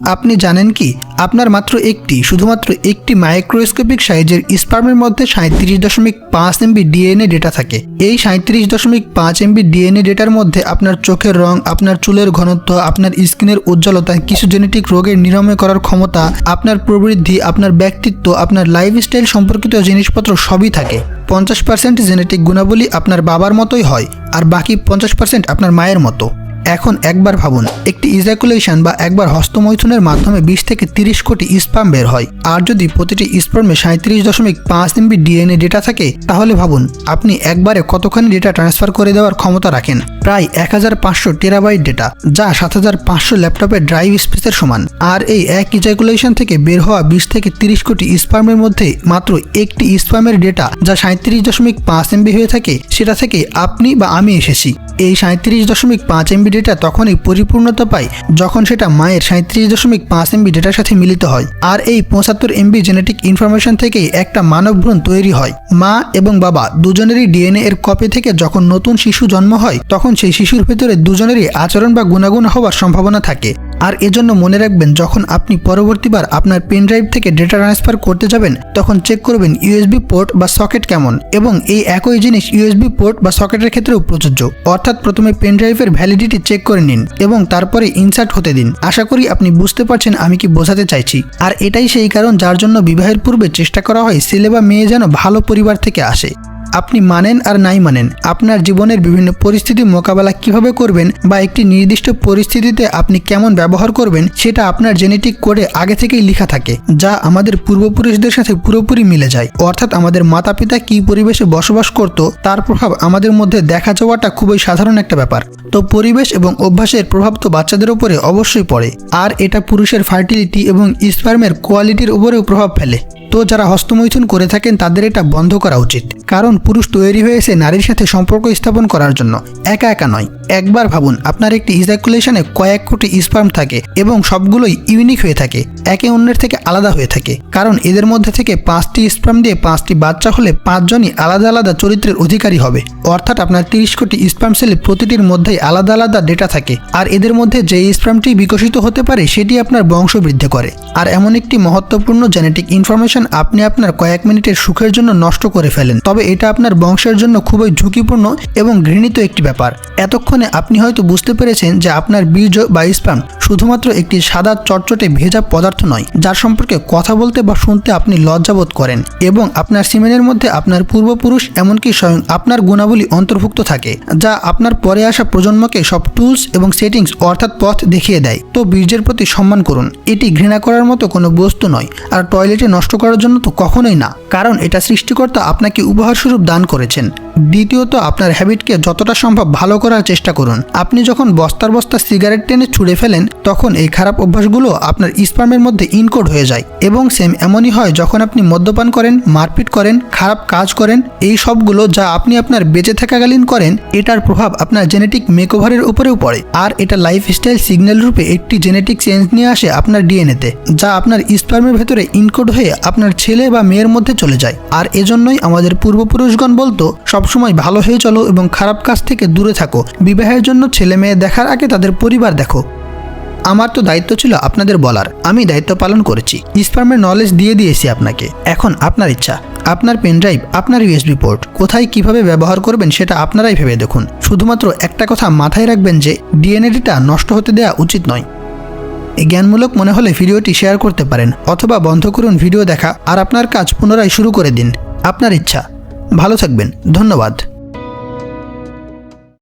আপনি জানেন কি? আপনার মাত্র একটি, শুধুমাত্র একটি মাইক্রোস্কোপিক সাইজের স্পার্মের মধ্যে সাঁত্রিশ দশমিক পাঁচ এমবি ডিএনএ ডেটা থাকে। এই সাঁত্রিশ দশমিক পাঁচ এমবি ডিএনএ ডেটার মধ্যে আপনার চোখের রং, আপনার চুলের ঘনত্ব, আপনার স্কিনের উজ্জ্বলতা, কিছু জেনেটিক রোগের নিরাময় করার ক্ষমতা, আপনার প্রবৃদ্ধি, আপনার ব্যক্তিত্ব, আপনার লাইফস্টাইল সম্পর্কিত জিনিসপত্র সবই থাকে। পঞ্চাশ পার্সেন্ট জেনেটিক গুণাবলী আপনার বাবার মতোই হয়, আর বাকি পঞ্চাশ পার্সেন্ট আপনার মায়ের মতো। এখন একবার ভাবুন, একটি ইজাকুলেশন বা একবার হস্তমৈথুনের মাধ্যমে বিশ থেকে তিরিশ কোটি স্পাম বের হয়। আর যদি প্রতিটি স্পার্মে সাঁত্রিশ দশমিক পাঁচ এমবি ডিএনএ ডেটা থাকে, তাহলে ভাবুন, আপনি একবারে কতখানি ডেটা ট্রান্সফার করে দেওয়ার ক্ষমতা রাখেন? প্রায় এক হাজার পাঁচশো টেরাবাইট ডেটা যা সাত হাজার পাঁচশো ল্যাপটপের ড্রাইভ স্পেসের সমান। আর এই এক ইজাকুলেশন থেকে বের হওয়া বিশ থেকে তিরিশ কোটি স্পার্মের মধ্যে মাত্র একটি স্পার্মের ডেটা যা সাঁত্রিশ দশমিক পাঁচ এমবি হয়ে থাকে, সেটা থেকে আপনি বা আমি এসেছি। এই সাঁত্রিশ দশমিক পাঁচ এমবি ডেটা তখনই পরিপূর্ণতা পায় যখন সেটা মায়ের সাঁত্রিশ দশমিক পাঁচ এমবি ডেটার সাথে মিলিত হয়। আর এই পঁচাত্তর এমবি জেনেটিক ইনফরমেশন থেকেই একটা মানব ভ্রণ তৈরি হয়। মা এবং বাবা দুজনেরই ডিএনএ এর কপি থেকে যখন নতুন শিশু জন্ম হয়, তখন সেই শিশুর ভেতরে দুজনেরই আচরণ বা গুণাগুণ হওয়ার সম্ভাবনা থাকে। আর এজন্য মনে রাখবেন, যখন আপনি পরবর্তীবার আপনার পেন ড্রাইভ থেকে ডেটা ট্রান্সফার করতে যাবেন, তখন চেক করবেন ইউএসবি পোর্ট বা সকেট কেমন এবং এই একই জিনিস ইউএসবি পোর্ট বা সকেটের ক্ষেত্রেও প্রযোজ্য। অর্থাৎ প্রথমে পেন ড্রাইভের ভ্যালিডিটি চেক করে নিন এবং তারপরে ইনসার্ট হতে দিন। আশা করি আপনি বুঝতে পারছেন আমি কি বোঝাতে চাইছি। আর এটাই সেই কারণ যার জন্য বিবাহের পূর্বে চেষ্টা করা হয়, ছেলে বা মেয়ে যেন ভালো পরিবার থেকে আসে। আপনি মানেন আর নাই মানেন। আপনার জীবনের বিভিন্ন পরিস্থিতি মোকাবেলা কীভাবে করবেন বা একটি নির্দিষ্ট পরিস্থিতিতে আপনি কেমন ব্যবহার করবেন, সেটা আপনার জেনেটিক কোডে আগে থেকেই লেখা থাকে, যা আমাদের পূর্বপুরুষদের সাথে পুরোপুরি মিলে যায়। অর্থাৎ আমাদের মাতা পিতা কী পরিবেশে বসবাস করত, তার প্রভাব আমাদের মধ্যে দেখা যাওয়াটা খুবই সাধারণ একটা ব্যাপার। তো পরিবেশ এবং অভ্যাসের প্রভাব তো বাচ্চাদের উপরে অবশ্যই পড়ে, আর এটা পুরুষের ফার্টিলিটি এবং স্পার্মের কোয়ালিটির উপরেও প্রভাব ফেলে। তো যারা হস্তমৈথুন করে থাকেন, তাদের এটা বন্ধ করা উচিত। কারণ পুরুষ তৈরি হয়েছে নারীর সাথে সম্পর্ক স্থাপন করার জন্য। একা একা নয়। একবার ভাবুন, আপনার একটি ইজাকুলেশনে কয়েক কোটি স্পার্ম থাকে এবং সবগুলোই ইউনিক হয়ে থাকে। একে অন্যের থেকে আলাদা হয়ে থাকে। কারণ এদের মধ্যে থেকে পাঁচটি স্পার্ম দিয়ে পাঁচটি বাচ্চা হলে পাঁচজনই আলাদা আলাদা চরিত্রের অধিকারী হবে। অর্থাৎ আপনার তিরিশ কোটি স্পার্ম সেলে প্রতিটির মধ্যেই আলাদা আলাদা ডেটা থাকে। আর এদের মধ্যে যে স্পার্মটি বিকশিত হতে পারে, সেটি আপনার বংশ বৃদ্ধি করে। আর এমন একটি মহত্বপূর্ণ জেনেটিক ইনফরমেশন আপনি আপনার কয়েক মিনিটের সুখের জন্য নষ্ট করে ফেলেন। তবে এটা আপনার বংশের জন্য খুবই ঝুঁকিপূর্ণ এবং ঘৃণিত একটি ব্যাপার। এতক্ষণে আপনি হয়তো বুঝতে পেরেছেন যে আপনার বীর্য বা স্পাম শুধুমাত্র একটি সাদা চটচটে ভেজা পদার্থ নয়, যার সম্পর্কে কথা বলতে বা শুনতে আপনি লজ্জাবোধ করেন এবং আপনার সিমেনের মধ্যে আপনার পূর্বপুরুষ এমনকি স্বয়ং আপনার গুণাবলী অন্তর্ভুক্ত থাকে, যা আপনার পরে আসা প্রজন্মকে সব টুলস এবং সেটিংস অর্থাৎ পথ দেখিয়ে দেয়। তো বীর্যের প্রতি সম্মান করুন, এটি ঘৃণা করার মতো কোনো বস্তু নয়, আর টয়লেটে নষ্ট করার জন্য তো কখনোই না, কারণ এটা সৃষ্টিকর্তা আপনাকে উপহারস্বরূপ দান করেছেন। দ্বিতীয়ত, আপনার হ্যাবিটকে যতটা সম্ভব ভালো করার চেষ্টা করুন। আপনি যখন বস্তার বস্তা সিগারেট টেনে ছুঁড়ে ফেলেন, তখন এই খারাপ অভ্যাসগুলো আপনার স্পার্মের মধ্যে ইনকোড হয়ে যায় এবং সেম এমনই হয় যখন আপনি মদ্যপান করেন, মারপিট করেন, খারাপ কাজ করেন, এই সবগুলো যা আপনি আপনার বেঁচে থাকাকালীন করেন, এটার প্রভাব আপনার জেনেটিক মেকওভারের উপরেও পড়ে। আর এটা লাইফস্টাইল সিগন্যাল রূপে একটি জেনেটিক চেঞ্জ নিয়ে আসে আপনার ডিএনএতে যা আপনার স্পার্মের ভেতরে ইনকোড হয়ে আপনার ছেলে বা মেয়ের মধ্যে চলে যায়। আর এজন্যই আমাদের পূর্বপুরুষগণ বলতো, সবসময় ভালো হয়ে চলো এবং খারাপ কাজ থেকে দূরে থাকো। বিবাহের জন্য ছেলে মেয়ে দেখার আগে তাদের পরিবার দেখো। আমার তো দায়িত্ব ছিল আপনাদের বলার। আমি দায়িত্ব পালন করেছি। স্পার্মের নলেজ দিয়ে দিয়েছি আপনাকে। এখন আপনার ইচ্ছা। আপনার পেন ড্রাইভ আপনার ইউএসবি পোর্ট কোথায় কীভাবে ব্যবহার করবেন সেটা আপনারাই ভেবে দেখুন। শুধুমাত্র একটা কথা মাথায় রাখবেন যে ডিএনএটা নষ্ট হতে দেওয়া উচিত নয়। জ্ঞানমূলক মনে হলে ভিডিওটি শেয়ার করতে পারেন অথবা বন্ধ করুন ভিডিও দেখা আর আপনার কাজ পুনরায় শুরু করে দিন। আপনার ইচ্ছা। ভালো থাকবেন। ধন্যবাদ।